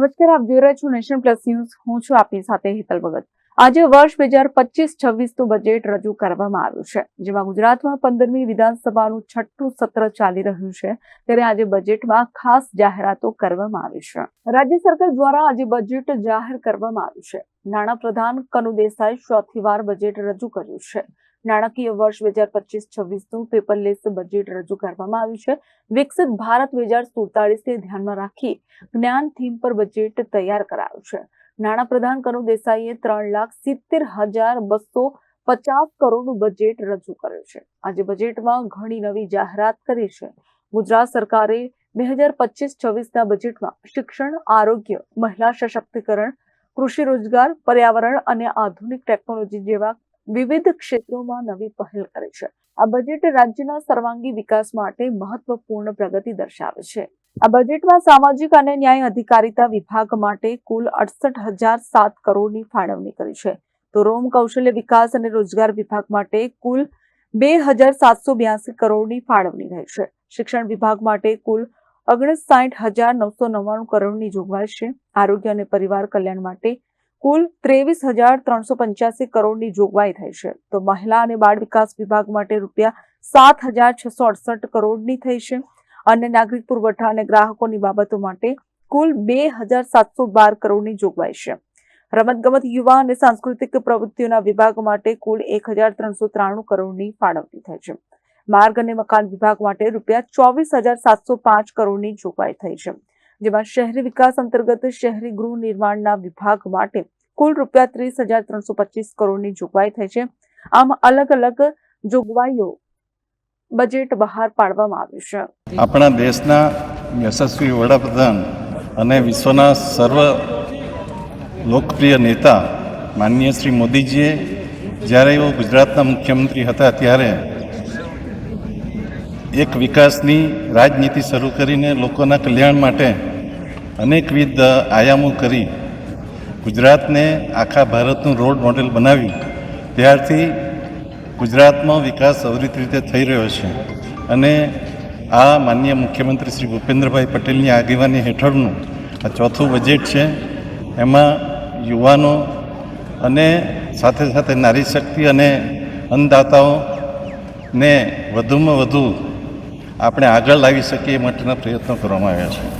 નમસ્કાર, આપ જોઈ રહ્યા છો નેશન પ્લસ ન્યૂઝ. હું છું આપની સાથે હેતલ ભગત. આજે વર્ષ બે હજાર પચીસ છવ્વીસનું બજેટ રજૂ કરવામાં આવ્યું છે, જેમાં ગુજરાતમાં પંદરમી વિધાનસભાનું છઠ્ઠું સત્ર ચાલી રહ્યું છે, ત્યારે આજે બજેટમાં ખાસ જાહેરાતો કરવામાં આવી છે. રાજ્ય સરકાર દ્વારા આજે બજેટ જાહેર કરવામાં આવ્યું છે. નાણાપ્રધાન કનુ દેસાઈ ચોથી વાર બજેટ રજૂ કર્યું છે. નાણાકીય વર્ષ બે હજાર પચીસ છવ્વીસનું પેપરલેસ બજેટ રજૂ કરવામાં આવ્યું છે. વિકસિત ભારત બે હજાર સુડતાલીસને ધ્યાનમાં રાખી જ્ઞાન થીમ પર બજેટ તૈયાર કરાયું છે. નાણાપ્રધાન કરુણ દેસાઈએ ત્રણ લાખ સિત્તેર હજાર બસો પચાસ કરોડનું બજેટ રજૂ કર્યું છે. આજે બજેટમાં ઘણી નવી જાહેરાત કરી છે. ગુજરાત સરકારે બે હજાર પચીસ છવ્વીસના બજેટમાં શિક્ષણ, આરોગ્ય, મહિલા સશક્તિકરણ, કૃષિ રોજગાર, પર્યાવરણ અને આધુનિક ટેકનોલોજી જેવા વિવિધ ક્ષેત્રોમાં નવી પહેલ કરે છે. આ બજેટ રાજ્યના સર્વાંગી વિકાસ માટે મહત્વપૂર્ણ પ્રગતિ દર્શાવે છે. આ બજેટમાં સામાજિક અને ન્યાય અધિકારિતા વિભાગ માટે કુલ અડસઠ હજાર સાત કરોડની ફાળવણી કરી છે. તો રોમ કૌશલ્ય વિકાસ અને રોજગાર વિભાગ માટે કુલ બે હજાર સાતસો બ્યાસી કરોડની ફાળવણી રહી છે. શિક્ષણ વિભાગ માટે કુલ ઓગણસાઠ હજાર નવસો નવ્વાણું કરોડની જોગવાઈ છે. આરોગ્ય અને પરિવાર કલ્યાણ માટે કુલ ત્રેવીસ હજાર ત્રણસો પંચ્યાસી કરોડની જોગવાઈ થઈ છે. તો મહિલા અને બાળ વિકાસ વિભાગ માટે રૂપિયા સાત હજાર છસો અડસઠ કરોડની થઈ છે અને નાગરિક પુરવઠા અને ગ્રાહકોની બાબતો માટે કુલ બે હજાર સાતસો બાર કરોડની જોગવાઈ છે. રમતગમત યુવા અને સાંસ્કૃતિક પ્રવૃત્તિઓના વિભાગ માટે કુલ એક હજાર ત્રણસો ત્રાણું કરોડની ફાળવણી થઈ છે. માર્ગ અને મકાન વિભાગ માટે રૂપિયા ચોવીસ હજાર સાતસો પાંચ કરોડની જોગવાઈ થઈ છે. જેમાં શહેરી વિકાસ અંતર્ગત શહેરી ગૃહ નિર્માણના વિભાગ માટે કુલ રૂપિયા ત્રીસ હજાર ત્રણસો પચીસ કરોડની જોગવાઈ થઈ છે. આમ અલગ અલગ જોગવાઈઓ બજેટ બહાર પાડવામાં આવ્યું છે. આપણા દેશના યશસ્વી વડાપ્રધાન અને વિશ્વના સર્વ લોકપ્રિય નેતા માનનીય શ્રી મોદીજીએ જ્યારે એઓ ગુજરાતના મુખ્યમંત્રી હતા ત્યારે એક વિકાસની રાજનીતિ શરૂ કરીને લોકોના કલ્યાણ માટે અનેકવિધ આયામો કરી ગુજરાતને આખા ભારતનું રોડ મોડેલ બનાવી ત્યારથી ગુજરાતમાં વિકાસ અવરિત રીતે થઈ રહ્યો છે અને આ માન્ય મુખ્યમંત્રી શ્રી ભૂપેન્દ્રભાઈ પટેલની આગેવાની હેઠળનું આ ચોથું બજેટ છે. એમાં યુવાનો અને સાથે સાથે નારી શક્તિ અને અન્નદાતાઓને વધુમાં વધુ આપણે આગળ લાવી શકીએ માટેના પ્રયત્નો કરવામાં આવ્યા છે.